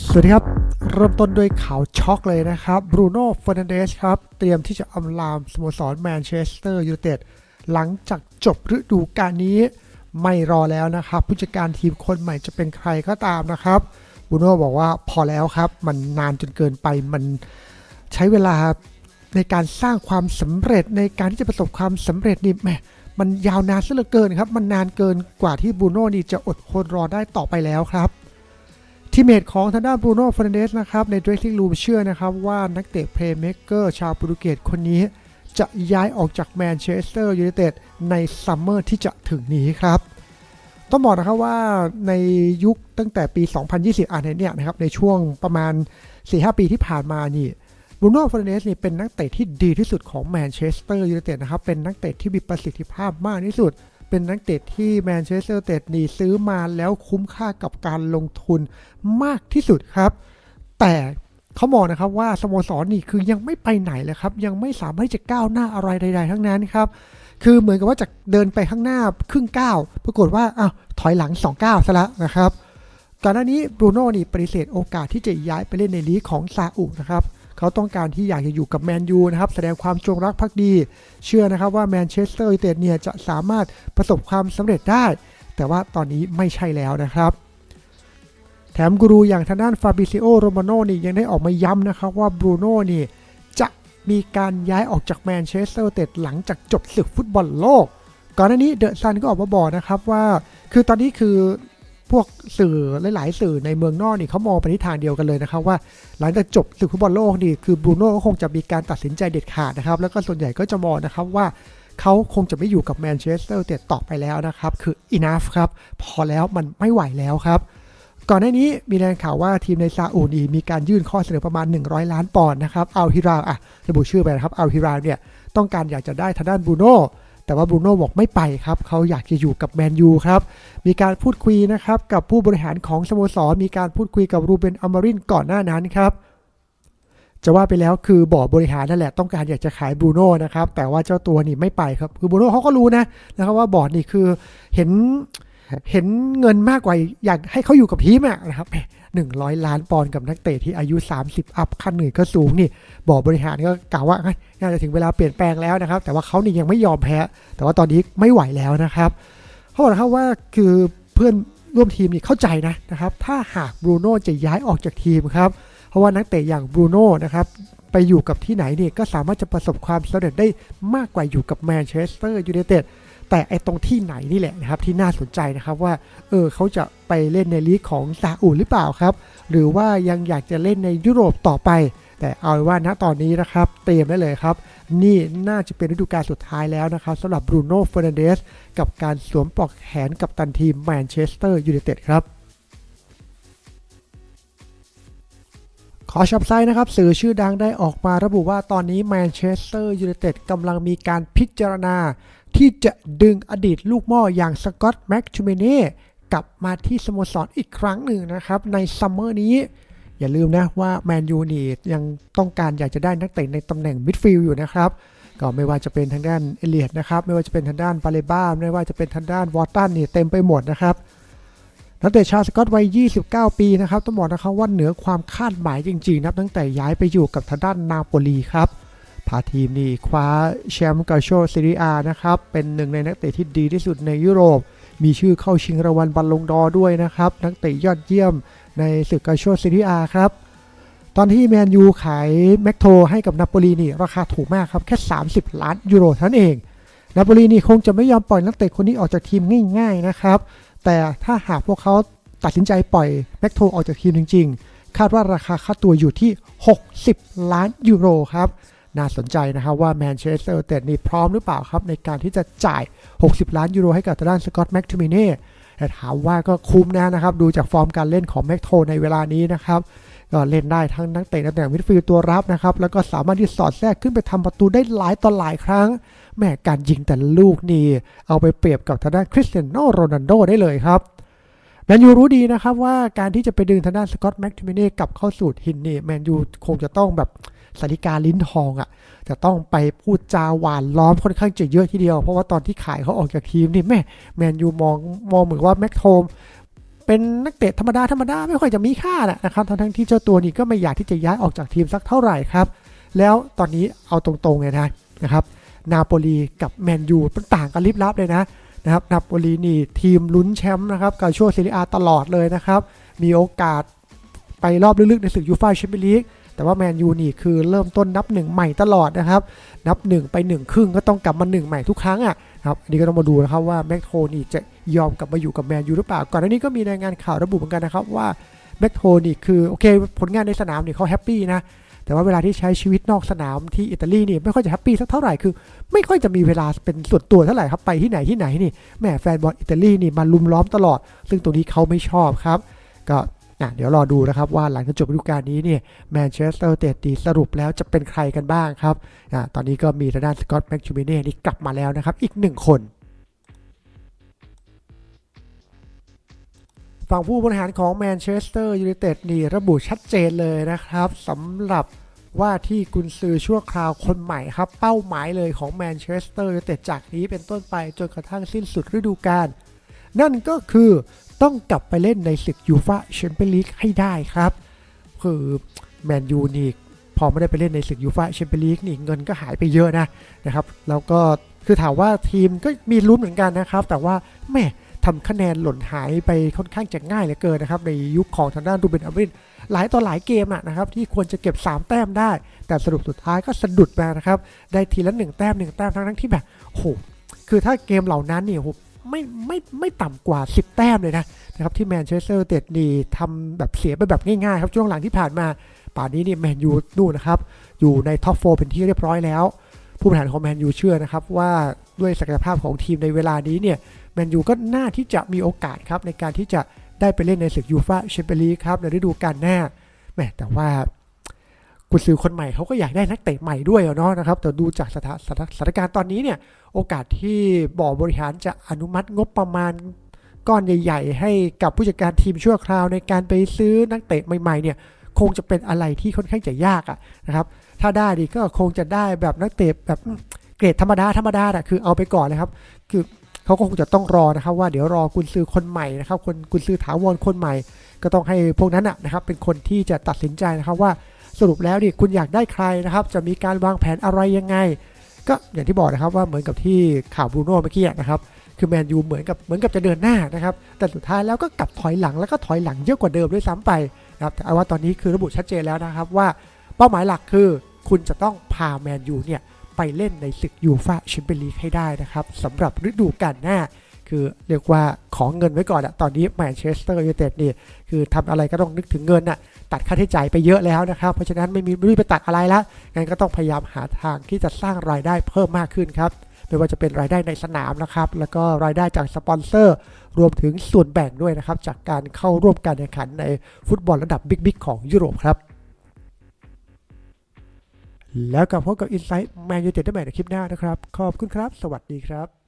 สวัสดีครับ เริ่มต้นด้วยข่าวช็อกเลยนะครับบรูโน่เฟอร์นันเดสครับ เตรียมที่จะอำลามสโมสรแมนเชสเตอร์ยูไนเต็ดหลังจากจบฤดูกาลนี้ไม่รอแล้วนะครับ ผู้จัดการทีมคนใหม่จะเป็นใครก็ตามนะครับบรูโน่บอกว่าพอแล้วครับ มันนานจนเกินไปมันใช้เวลาในการสร้างความสำเร็จในการที่จะประสบความสำเร็จนี่แมมันยาวนานซะเหลือเกินครับ มันนานเกินกว่าที่บูโน่นี่จะอดทนรอได้ต่อไปแล้วครับ ทีมเมทของทางด้านบรูโน่ฟ r นเดสนะครับใน dressing room เชื่อนะครับว่านักเตะเพลย์เม k เกอร์ชาวโปรตุเกสคนนี้ จะย้ายออกจากแมนเชสเตอร์ยูไนเต็ดในซัมเมอร์ที่จะถึงนี้ครับ ต้องบอกนะครับว่าในยุคตั้งแต่ปี 2020อ่านเนี่ยนะครับในช่วงประมาณ 4-5 ปีที่ผ่านมานี่บรูโน่ฟ r นเดสนี่เป็นนักเตะที่ดีที่สุดของแมนเชสเตอร์ยูไนเต็ดนะครับเป็นนักเตะที่มีประสิทธิภาพมากที่สุด เป็นนักเตะที่แมนเชสเตอร์เตดนี่ซื้อมาแล้วคุ้มค่ากับการลงทุนมากที่สุดครับ แต่เขามองนะครับว่าสโมสรนี่คือยังไม่ไปไหนเลยครับยังไม่สามารถจะก้าวหน้าอะไรใด ๆ ทั้งนั้นครับคือเหมือนกับว่าจะเดินไปข้างหน้าครึ่งก้าวปรากฏว่าอ้าวถอยหลัง2ก้าวซะแล้วนะครับก่อนหน้านี้บรูโน่นี่ปฏิเสธโอกาสที่จะย้ายไปเล่นในลีกของซาอุนะครับ เขาต้องการที่อยากจะอยู่กับแมนยูนะครับแสดงความจงรักภักดี เชื่อนะครับว่าแมนเชสเตอร์ยูไนเต็ดเนี่ยจะสามารถประสบความสำเร็จได้ แต่ว่าตอนนี้ไม่ใช่แล้วนะครับแถมกูรูอย่างทางด้านฟาบิซิโอโรมาโนนี่ยังได้ออกมาย้ำนะครับว่าบรูโน่นี่จะมีการย้ายออกจากแมนเชสเตอร์ยูไนเต็ดหลังจากจบศึกฟุตบอลโลก ก่อนหน้านี้เดอะซันก็ออกมาบอกนะครับว่า คือตอนนี้คือ พวกสื่อหลาย ๆ สื่อในเมืองนอกนี่เขามองไปทิศทางเดียวกันเลยนะครับว่าหลังจากจบศึกฟุตบอลโลกนี่คือบรูโน่ก็คงจะมีการตัดสินใจเด็ดขาดนะครับ แล้วก็ส่วนใหญ่ก็จะมองนะครับว่าเขาคงจะไม่อยู่กับแมนเชสเตอร์เต็ดต่อไปแล้วนะครับ คือ enough ครับ พอแล้วมันไม่ไหวแล้วครับ ก่อนหน้านี้มีรายงานข่าวว่าทีมในซาอุดีมีการยื่นข้อเสนอประมาณ 100 ล้านปอนด์นะครับอัลฮิราอะระบุชื่อไปนะครับอัลฮิราเนี่ยต้องการอยากจะได้ทางด้านบูโน่ แต่ว่าบรูโน่บอกไม่ไปครับเขาอยากจะอยู่กับแมนยูครับ มีการพูดคุยนะครับกับผู้บริหารของสโมสร มีการพูดคุยกับรูเบนอมรินก่อนหน้านั้นครับจะว่าไปแล้วคือบอร์ดบริหารนั่นแหละต้องการอยากจะขายบรูโน่นะครับแต่ว่าเจ้าตัวนี่ไม่ไปครับคือบรูโน่เขาก็รู้นะนะครับว่าบอร์ดนี่คือเห็น เห็นเงินมากกว่าอยากให้เขาอยู่กับทีมอะนะครับหนึ่งร้อยล้านปอนด์กับนักเตะที่อายุ 30 อัพขั้นเหนื่อยก็สูงนี่บอร์ดบริหารก็กล่าวว่านน่าจะถึงเวลาเปลี่ยนแปลงแล้วนะครับ แต่ว่าเขานี่ยังไม่ยอมแพ้ แต่ว่าตอนนี้ไม่ไหวแล้วนะครับเขาบอกนะครับว่าคือเพื่อนร่วมทีมนี่เข้าใจนะนะครับ ถ้าหากบรูโน่จะย้ายออกจากทีมครับ เพราะว่านักเตะอย่างบรูโน่นะครับ ไปอยู่กับที่ไหนเนี่ยก็สามารถจะประสบความสำเร็จได้มากกว่าอยู่กับแมนเชสเตอร์ยูไนเต็ดแต่ไอตรงที่ไหนนี่แหละนะครับที่น่าสนใจนะครับว่าเออเขาจะไปเล่นในลีกของซาอุหรือเปล่าครับ หรือว่ายังอยากจะเล่นในยุโรปต่อไป แต่เอาว่าณตอนนี้นะครับ เตรียมได้เลยครับ นี่น่าจะเป็นฤดูกาลสุดท้ายแล้วนะครับสำหรับบรูโน่เฟอร์นันเดสกับการสวมปลอกแขนกับตันทีมแมนเชสเตอร์ยูไนเต็ดครับ ขอชับไซนะครับ สื่อชื่อดังได้ออกมาระบุว่าตอนนี้แมนเชสเตอร์ยูไนเต็ดกำลังมีการพิจารณา ที่จะดึงอดีตลูกหม่ออย่างสกอตต์แม็กชูเมเน่กลับมาที่สโมสรอีกครั้งหนึ่งนะครับ ในซัมเมอร์นี้ อย่าลืมนะว่าแมนยูนี่ยังต้องการอยากจะได้นักเตะในตำแหน่งมิดฟิลด์อยู่นะครับ ก็ไม่ว่าจะเป็นทางด้านเอเลียดนะครับ ไม่ว่าจะเป็นทางด้านบาเลบ้าไม่ว่าจะเป็นทางด้านวอตตันนี่เต็มไปหมดนะครับ นักเตะชาวสกอตวัย 29 ปีนะครับต้องบอกนะครับว่าเหนือความคาดหมายจริงๆนับตั้งแต่ย้ายไปอยู่กับทางด้านนาโปลีครับพาทีมนี่คว้าแชมป์กาโชซีรีอานะครับเป็นหนึ่งในนักเตะที่ดีที่สุดในยุโรป มีชื่อเข้าชิงรางวัลบัลลงดอด้วยนะครับ นักเตะยอดเยี่ยมในศึกกาโชซีรีอาครับตอนที่แมนยูขายแม็กโทให้กับนาโปลีนี่ราคาถูกมากครับแค่ 30 ล้านยูโรเท่านั้นเองนาโปลีนี่คงจะไม่ยอมปล่อยนักเตะคนนี้ออกจากทีมง่ายๆนะครับ แต่ถ้าหากพวกเขาตัดสินใจปล่อยแม็กโทออกจากทีมจริง ๆ คาดว่าราคาค่าตัวอยู่ที่ 60 ล้านยูโรครับ น่าสนใจนะครับว่าแมนเชสเตอร์ยูไนเต็ดนี่พร้อมหรือเปล่าครับ ในการที่จะจ่าย 60 ล้านยูโรให้กับทางด้านสกอตต์แม็กทูมิเน่แต่ถามว่าก็คุ้มนะนะครับ ดูจากฟอร์มการเล่นของแม็กโทในเวลานี้นะครับ ก็เล่นได้ทั้งนักเตะตำแหน่งมิดฟิลด์ตัวรับนะครับแล้วก็สามารถที่สอดแทรกขึ้นไปทำประตูได้หลายต่อหลายครั้งแม่การยิงแต่ลูกนี่เอาไปเปรียบกับทางด้านคริสเตียโนโรนัลโดได้เลยครับแมนยูรู้ดีนะครับว่าการที่จะไปดึงทางด้านสกอตแม็กทิมิเน่กลับเข้าสู่หินนี่แมนยูคงจะต้องแบบสาริกาลิ้นทองอะ่ะจะต้องไปพูดจาหวานล้อมค่อนข้างจะเยอะทีเดียว เพราะว่าตอนที่ขายเขาออกจากทีมนี่แม่แมนยูมองมองเหมือนว่าแม็กโทม เป็นนักเตะธรรมดาธรรมดาไม่ค่อยจะมีค่านะนะครับทั้งทั้งที่เจ้าตัวนี้ก็ไม่อยากที่จะย้ายออกจากทีมสักเท่าไหร่ครับ แล้วตอนนี้เอาตรงๆเลยนะนะครับนาโปลีกับแมนยูมันต่างกันลิบลับเลยนะนะครับนาโปลีนี่ทีมลุ้นแชมป์นะครับกับช่วงซีรีอาตลอดเลยนะครับ มีโอกาสไปรอบลึกๆในศึกยูฟ่าแชมเปี้ยนลีก แต่ว่าแมนยูนี่คือเริ่มต้นนับหนึ่งใหม่ตลอดนะครับ นับหนึ่งไปหนึ่งครึ่งก็ต้องกลับมาหนึ่งใหม่ทุกครั้งอะครับอันนี้ก็ต้องมาดูนะครับว่าแม็กโทนี่จะยอมกลับมาอยู่กับแมนยูหรือเปล่า ก่อนหน้านี้ก็มีรายงานข่าวระบุเหมือนกันนะครับว่าแม็กโทนี่คือโอเค ผลงานในสนามนี่เขาแฮปปี้นะแต่ว่าเวลาที่ใช้ชีวิตนอกสนามที่อิตาลีนี่ไม่ค่อยจะแฮปปี้สักเท่าไหร่คือ ไม่ค่อยจะมีเวลาเป็นส่วนตัวเท่าไหร่ครับไปที่ไหนที่ไหนนี่แหมแฟนบอลอิตาลีนี่มาลุมล้อมตลอด ซึ่งตรงนี้เขาไม่ชอบครับ ก็ อะเดี๋ยวรอดูนะครับว่าหลังจากจบฤดูกาลนี้เนี่ยแมนเชสเตอร์เตดีสรุปแล้วจะเป็นใครกันบ้างครับอะตอนนี้ก็มีทางด้านสกอตต์แม็กชูเมเน่นี่กลับมาแล้วนะครับ อีกหนึ่งคนฝั่งผู้บริหารของแมนเชสเตอร์ยูไนเต็ดนี่ระบุชัดเจนเลยนะครับสำหรับว่าที่กุนซือชั่วคราวคนใหม่ครับ เป้าหมายเลยของแมนเชสเตอร์ยูไนเต็ดจากนี้เป็นต้นไปจนกระทั่งสิ้นสุดฤดูกาล นั่นก็คือต้องกลับไปเล่นในศึกยูฟ a แชมเปี้ยนลีกให้ได้ครับ คือแมนยูนี่พอไม่ได้ไปเล่นในศึกยูฟ a แชมเปี้ยนลีกนี่เงินก็หายไปเยอะนะนะครับ แล้วก็คือถามว่าทีมก็มีลุ้นเหมือนกันนะครับ แต่ว่าแม่ทำคะแนนหล่นหายไปค่อนข้างจะง่ายเหลือเกินนะครับ ในยุคของทางด้านรูเบนอารินหลายต่อหลายเกมอะนะครับ ที่ควรจะเก็บ 3 แต้มได้ แต่สรุปสุดท้ายก็สะดุดมานะครับ ได้ทีละ 1 แต้ม 1 แต้มทั้งทั้งที่แบบโอ้โหคือถ้าเกมเหล่านั้นเนี่ยโห ไม่ไม่ไม่ต่ำกว่า 10 แต้มเลยนะนะครับที่แมนเชสเตอร์เต็ดนี่ทำแบบเสียไปแบบง่ายๆครับช่วงหลังที่ผ่านมาป่านนี้นี่แมนยูนู่นนะครับอยู่ในท็อปโฟเป็นที่เรียบร้อยแล้ว ผู้บริหารของแมนยูเชื่อนะครับว่าด้วยศักยภาพของทีมในเวลานี้เนี่ยแมนยูก็น่าที่จะมีโอกาสครับในการที่จะได้ไปเล่นในศึกยูฟ่าแชมเปี้ยนลีกครับในฤดูกาลหน้าแหมแต่ว่า กุญซือคนใหม่เขาก็อยากได้นักเตะใหม่ด้วยเนาะนะครับแต่ดูจากสถาสถาสถานการณ์ตอนนี้เนี่ยโอกาสที่บ่อบริหารจะอนุมัติงบประมาณก้อนใหญ่ ๆ ให้กับผู้จัดการทีมชั่วคราวในการไปซื้อนักเตะใหม่ๆเนี่ยคงจะเป็นอะไรที่ค่อนข้างจะยากอะนะครับถ้าได้ดีก็คงจะได้แบบนักเตะแบบเกรดธรรมดาธรรมดาอะคือเอาไปก่อนเลยครับ คือเขาก็คงจะต้องรอนะครับ ว่าเดี๋ยวรอกุนซือคนใหม่นะครับคนกุนซือถาวรคนใหม่ ก็ต้องให้พวกนั้นนะนะครับเป็นคนที่จะตัดสินใจนะครับว่า รุปแล้วดิคุณอยากได้ใครนะครับ จะมีการวางแผนอะไรยังไง ก็อย่างที่บอกนะครับว่าเหมือนกับที่ข่าวบรูโน่เมื่อกี้นะครับคือแมนยูเหมือนกับเหมือนกับจะเดินหน้านะครับแต่สุดท้ายแล้วก็กลับถอยหลังแล้วก็ถอยหลังเยอะกว่าเดิมด้วยซ้ำไปนะครับแต่เอาว่าตอนนี้คือระบุชัดเจนแล้วนะครับว่าเป้าหมายหลักคือ คุณจะต้องพาแมนยูเนี่ยไปเล่นในศึกยูฟ่าแชมเปี้ยนลีกให้ได้นะครับสำหรับฤดูกาลหน้า คือเรียกว่าของเงินไว้ก่อนอะตอนนี้แมนเชสเตอร์ยูไนเต็ดนี่คือทำอะไรก็ต้องนึกถึงเงินอะตัดค่าใช้จ่ายไปเยอะแล้วนะครับ เพราะฉะนั้นไม่มีไม่รู้ไปตัดอะไรละงั้นก็ต้องพยายามหาทางที่จะสร้างรายได้เพิ่มมากขึ้นครับไม่ว่าจะเป็นรายได้ในสนามนะครับ แล้วก็รายได้จากสปอนเซอร์ รวมถึงส่วนแบ่งด้วยนะครับ จากการเข้าร่วมการแข่งขันในฟุตบอลระดับบิ๊กๆของยุโรปครับ แล้วกลับพบกับ Insight Man United ได้ใหม่ในคลิปหน้านะครับ ขอบคุณครับ สวัสดีครับ